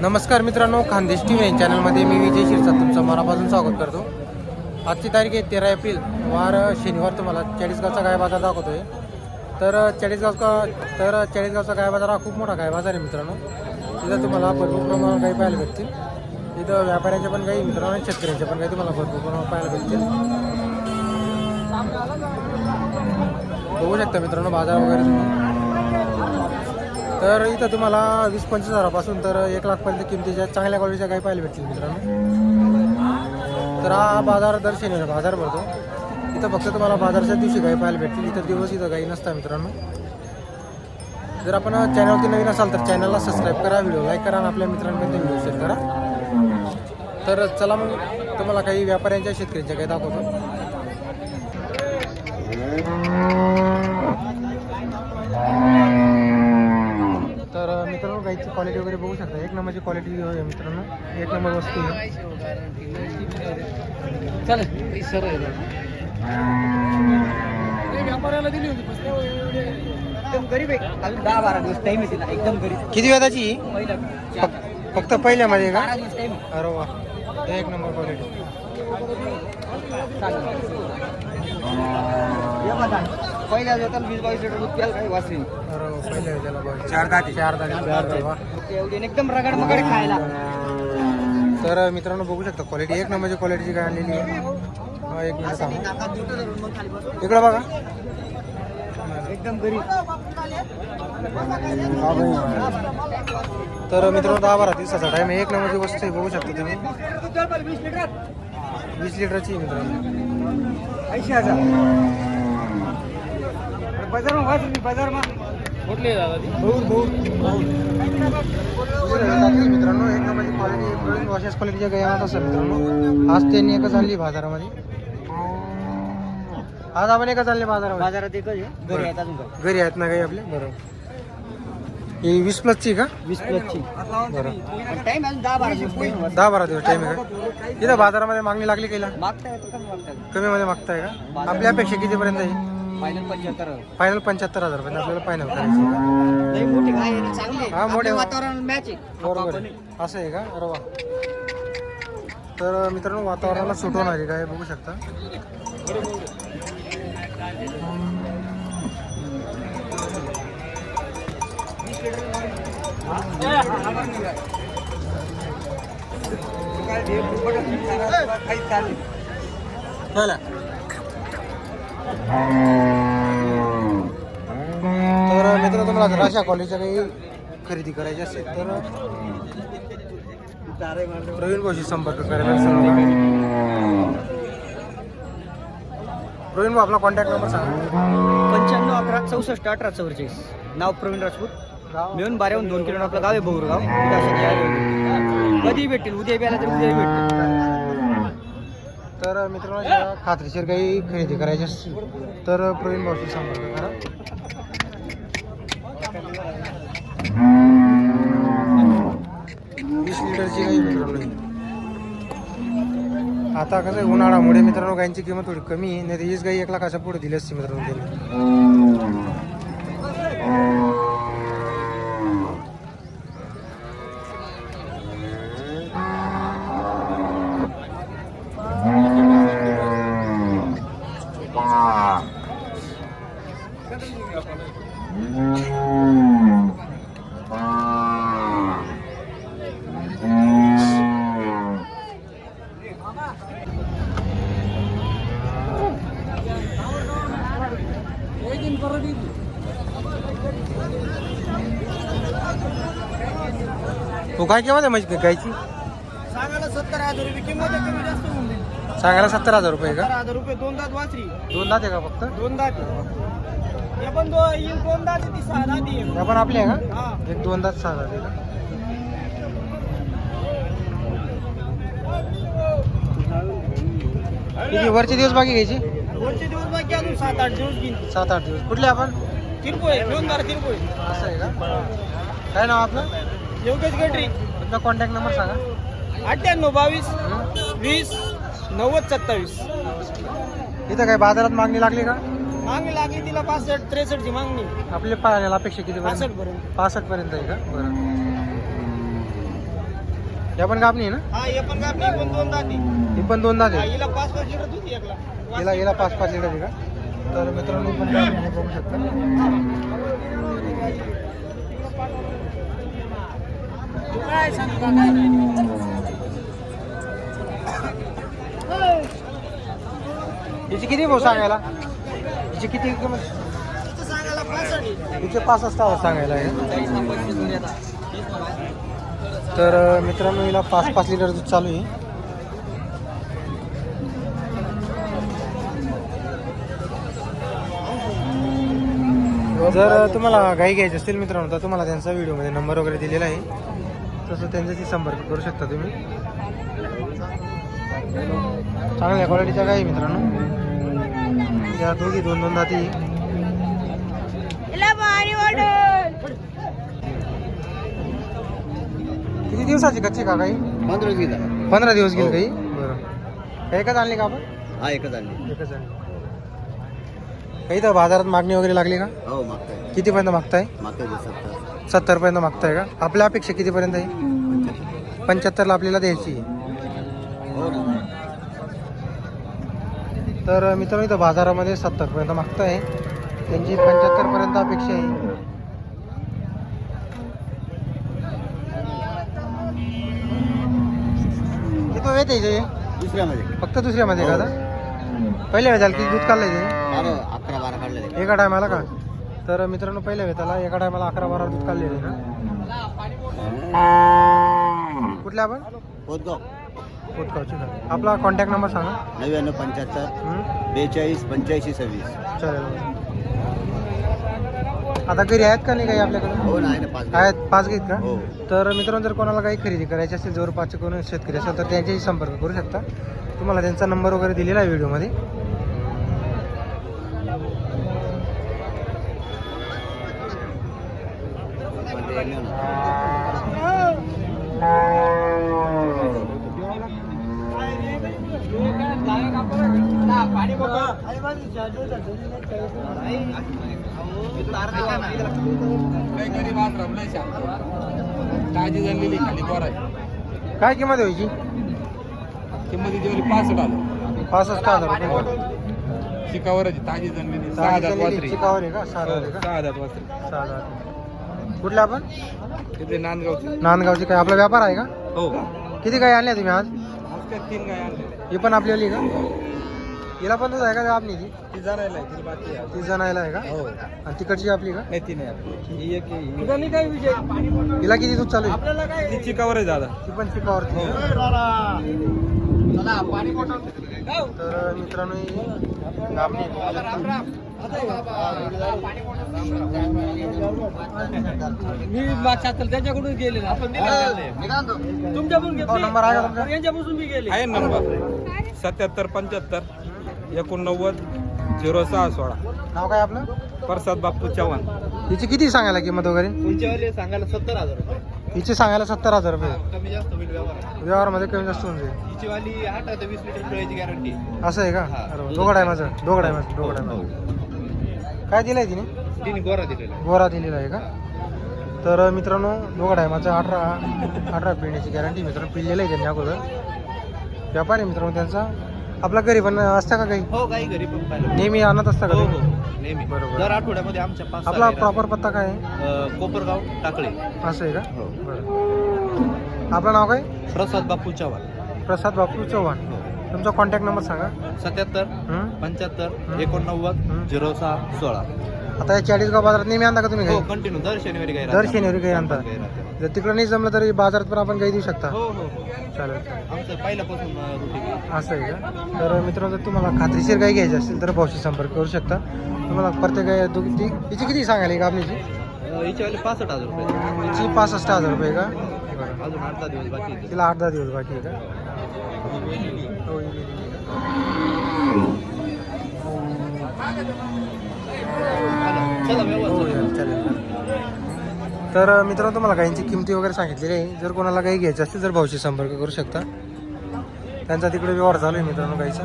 नमस्कार मित्रांनो Khandesh T V चॅनलमध्ये मी विजय शिरसा तुमचं मनापासून स्वागत करतो. आजची तारीख आहे तेरा एप्रिल. वार शनिवार तुम्हाला चाळीसगावचा गाय बाजार आहे तर चाळीसगावचा तर चाळीसगावचा गाय बाजार हा खूप मोठा गाय बाजार आहे मित्रांनो. तिथं तुम्हाला भरपूर प्रमाणात गाई पाहायला भेटतील. इथं व्यापाऱ्यांच्या पण गाई मित्रांनो आणि शेतकऱ्यांच्या पण गाई तुम्हाला भरपूर प्रमाणात पाहायला भेटतील. बघू शकता मित्रांनो बाजार वगैरे तुम्ही. तर इथं तुम्हाला वीस पंचवीस हजारापासून तर एक लाखपर्यंत किमतीच्या चांगल्या क्वालिटीच्या गाई पाहायला भेटतील मित्रांनो. तर हा बाजार दर बाजार भरतो. इथं फक्त तुम्हाला बाजारच्या दिवशी गाई पाहायला भेटतील इतर दिवस इथं गाई नसतात मित्रांनो. जर आपण चॅनलवरती नवीन असाल तर चॅनलला सबस्क्राईब करा व्हिडिओ लाईक करा आणि आपल्या मित्रांपर्यंत व्हिडिओ शेअर करा. तर चला मग तुम्हाला काही व्यापाऱ्यांच्या शेतकऱ्यांच्या काही दाखवतो तर मित्रांनो गाईची क्वालिटी वगैरे बघू शकता. एक नंबरची क्वालिटी आहे मित्रांनो. एक नंबर वस्तू आहे. चालेल. सर व्यापाऱ्याला दिली होती एकदम गरीब आहे. अजून दहा बारा दिवस आहे एकदम गरीब. किती ही? फक- फक्त पहिल्यामध्ये का? बारा दिवस टाइम अरे वा. एक नंबर क्वालिटी पहिल्या दिवसात वीस बावीस लिटर दूध प्याल काही वाचली पहिल्या वेळेला बघ. चार दाती. चार दाती. वा. एवढी आणि एकदम रगड मगड खायला. तर मित्रांनो बघू शकता क्वालिटी एक नंबरची क्वालिटीची काय आणलेली आहे. एक मिनिट. इकडं बघा. एकदम गरीब. तर मित्रांनो दहा बारा दिवसाचा टाइम एक नंबरची वस्तू आहे बघू शकता तुम्ही. वीस लिटर वीस लिटरची मित्रांनो. ऐंशी हजार. बाजार मग वाचली बाजार मग कुठले दादा मित्रांनो एक नंबरची क्वालिटी वॉशेस क्वालिटीच्या गाय आणत असेल मित्रांनो आज त्यांनी एकच आणली बाजारामध्ये. आज आपण एकच आणली बाजारामध्ये. बाजारात एकच आहे. घरी आहेत अजून काय घरी आहेत ना गाई आपल्या बरोबर ही वीस प्लसची का? वीस प्लसची बरं. टाइम अजून दहा बारा दिवस time. दहा बारा दिवस टाइम आहे का? इथं बाजारामध्ये मागणी लागली मागताय तर कमी मागताय. मध्ये मागताय का? आपल्या अपेक्षा कितीपर्यंत आहे? फायनल पंच्याहत्तर फायनल पंच्याहत्तर हजार पर्यंत आपल्याला फायनल करायचं आहे का? लई मोठी गाय आहे ना, चांगली आहे. हा, मोठे आपल्या वा- वातावरण मॅच आहे. बरोबर आहे. असं आहे का? अरे वा. तर मित्रांनो वातावरणाला सूट होणारी काय बघू शकता. चला. तर मित्र तुम्हाला जर अशा कॉलेजच्या काही खरेदी करायची असेल तर प्रवीण भाऊशी संपर्क करायला प्रवीण भाऊ आपला कॉन्टॅक्ट नंबर सांगा. पंच्याण्णव अकरा चौसष्ट अठरा चौवेचाळीस नाव प्रवीण राजपूत. मिळून बाऱ्याहून दोन किलोमीटर आपलं गाव आहे बोरगाव कधी भेटेल उद्या बी आला तर उद्याही भेटेल तर मित्रांनो खात्रीशीर काही खरेदी करायची असतील तर प्रवीण भाऊशी संपर्क करा वीस लिटरची काही मित्रांनो आता कसं उन्हाळ्यामुळे मित्रांनो गायींची किंमत थोडी कमी आहे नाही तर हीच गाई एक लाखाच्या पुढे दिली असते मित्रांनो त्यांनी हो काय किंमत आहे म्हणजे गायची सांगायला सत्तर हजार रुपये. किंमत आहे, कमी जास्त होऊन जाईल. सांगायला सत्तर हजार रुपये का? सत्तर हजार रुपये दोन दात वाचरी दोन दात आहे का फक्त? दोन दात. हे पण दो येईल दोन दात? आहे, ती सहा दात आहे. त्या पण आपली आहे का? हा. एक दोन दात सहा दात आहे का? किती? वरचे दिवस बाकी घ्यायची? वरचे दिवस बाकी अजून सात आठ दिवस घेईन. सात आठ दिवस. कुठले आपण? किरकोळ आहे. दोन दार किरकोळ आहे. असं आहे का? काय नाव आपलं? योगेश गटरी तुमचा कॉन्टॅक्ट नंबर सांगा. अठ्ठ्याण्णव बावीस? वीस नव्वद सत्तावीस. इथं काय बाजारात मागणी लागली का? मागणी लागली तिला पासष्ट त्रेसष्टची मागणी. आपले पाहायला अपेक्षा किती पासष्ट पर्यंत. पासष्ट पर्यंत आहे का? बरं. या पण कापणी आहे ना? हा हे पण कापणी पण दोन दाती. ही पण दोन दात. आहे हिला पाच पाच लिटर दूध एकला. हिला हिला पाच पाच लिटर आहे का? तर मित्रांनो पण बघू शकता. हिची किती भाऊ सांगायला? हिची किती किंमत? हिचे पाच असता सांगायला आहे. तर मित्रांनो हिला पाच पाच लिटर दूध चालू आहे. जर तुम्हाला गाई घ्यायची असतील मित्रांनो तर तुम्हाला त्यांचा व्हिडिओमध्ये नंबर वगैरे दिलेला आहे. तसं त्यांच्याशी संपर्क करू शकता तुम्ही. चांगल्या क्वालिटीच्या आहे मित्रांनो. त्या दोघी दोन दोन जाती. किती दिवसाची कच्ची का गाई? पंधरा गेला. पंधरा दिवस गेली गाई? बरं. एकच आणली का आपण? हा एकच आणली. एकच आणली. काही तर बाजारात मागणी वगैरे लागली का? हो मागताय. कितीपर्यंत मागताय? मागताय सत्तर. सत्तरपर्यंत मागताय का? आपल्या अपेक्षा कितीपर्यंत आहे? पंच्याहत्तरला आपल्याला द्यायची आहे. हो तर मित्रांनो इथं बाजारामध्ये सत्तरपर्यंत मागताय. त्यांची पंच्याहत्तरपर्यंत अपेक्षा आहे. किती वेळ दुसऱ्यामध्ये. फक्त दुसऱ्यामध्ये का आता? पहिल्या वेळेला किती दूध काढलंय ते? बारा अकरा बारा काढलेले एका टायमाला का? तर मित्रांनो पहिल्या वेळेला एका टायमाला अकरा बारा दूध काढलेले ना कुठल्या आपण? पोतगाव. पोतगावची का? आपला कॉन्टॅक्ट नंबर सांगा. नव्याण्णव पंच्याहत्तर? बेचाळीस पंच्याऐंशी सव्वीस. चालेल. आता घरी आहेत का नाही काही आपल्याकडे? हो आहेत पाच घेत का? हो. तर मित्रांनो जर कोणाला काही खरेदी करायची असेल जवळ पाच कोण शेतकरी असेल तर त्यांच्याशी संपर्क करू शकता. तुम्हाला त्यांचा नंबर वगैरे दिलेला आहे व्हिडिओमध्ये पण ते येणार ना. ताजी झालेली खाली बरं आहे. काय किंमत व्हायची किंमत जेवढी पासष्ट आलं पासष्ट हजार आहे, ताजी झालेली सहा हजार का? सहा हजार हो, का? सहा हजार कुठल्या आपण? तिथे नांदगावचे. नांदगावची काय? आपला व्यापार आहे का? हो. किती काय आणल्या तुम्ही आज? आज काय तीन गाय आणलेले ही पण आपली आली का? हिला पण आहे का आपली ती? ती जाणायला आहे ती बाकी आहे. ती जणायला आहे का? हो. आणि तिकडची आपली का? नाही ती नाही आपली. ही एक आहे, ही तुझा काय विषय? हिला किती दूध चालू आहे? आपल्याला काय? ती चिकावर आहे दादा. ती पण चिकावरती हो. बॉटल तर मित्रांनो ही आहे. मी मागच्या त्यांच्याकडून गेले आपण तुमच्याकडून हो? यांच्यापासून मी गेले. आहे नंबर. सत्याहत्तर पंच्याहत्तर एकोणनव्वद झिरो सहा सोळा. नाव काय आपलं? प्रसाद बाप्पू चव्हाण. हिची किती सांगायला किंमत वगैरे? सांगायला सत्तर हजार रुपये. हिची सांगायला सत्तर हजार रुपये. कमी जास्त होईल व्यवहार. व्यवहारमध्ये कमी जास्त होऊन जाईल. हिची वाली आठ ते वीस लिटर पिळायची गॅरंटी असं आहे का? हा. बरोबर. दोघड आहे माझं. दोघड आहे माझं. दोघड आहे माझं. काय दिलंय तिने? तिने गोरा दिलेला गोरा दिलेला आहे का? तर मित्रांनो दोघड आहे माझं. अठरा अठरा पिळण्याची गॅरंटी मित्रांनो पिळलेलं आहे त्यांनी अगोदर. व्यापार आहे मित्रांनो त्यांचा. आपल्या घरी पण असता का काही? हो काही घरी पण पाहिलं. नेहमी आणत असता का हो तुम्ही? नेहमी. बरोबर. दर आठवड्यामध्ये आमच्या पाच सहा आपला गायी प्रॉपर पत्ता काय आहे? राहतात. अं, कोपरगाव टाकळे. असं आहे का? हो. बरं. आपलं नाव काय? प्रसाद बापू चव्हाण. प्रसाद बापू चव्हाण. हो. तुमचा कॉन्टॅक्ट नंबर सांगा. सत्याहत्तर हं? पंच्याहत्तर हं. एकोणनव्वद. झिरो सहा सोळा. आता या चाळीसगाव बाजारात नेहमी आणता का तुम्ही हो काही? कंटिन्यू दर शनिवारी काही दर शनिवारी काही आणता. राहते. जर तिकडं नाही जमलं तरी बाजारात पण आपण काही देऊ शकता. हो हो हो. चालेल. आमचं पहिल्यापासून रुटीन असं आहे का? तर मित्रांनो जर तुम्हाला खात्रीशीर गाई घ्यायची असेल तर भाऊशी संपर्क करू शकता. तुम्हाला प्रत्येक गाय दु- ती हिची किती सांगायला का आपलीची पासष्ट हजार रुपये. पासष्ट हजार रुपये का? बरं अजून आठ दहा दिवस बाकी. तिला आठ दहा दिवस बाकी आहे का? हो, ही. चला हो, चालेल, चालेल तर मित्रांनो तुम्हाला गायींची किमती वगैरे सांगितलेली आहे. जर कोणाला गाई घ्यायची असतील तर भाऊशी संपर्क करू शकता. त्यांचा तिकडे व्यवहार चालू आहे मित्रांनो गाईचा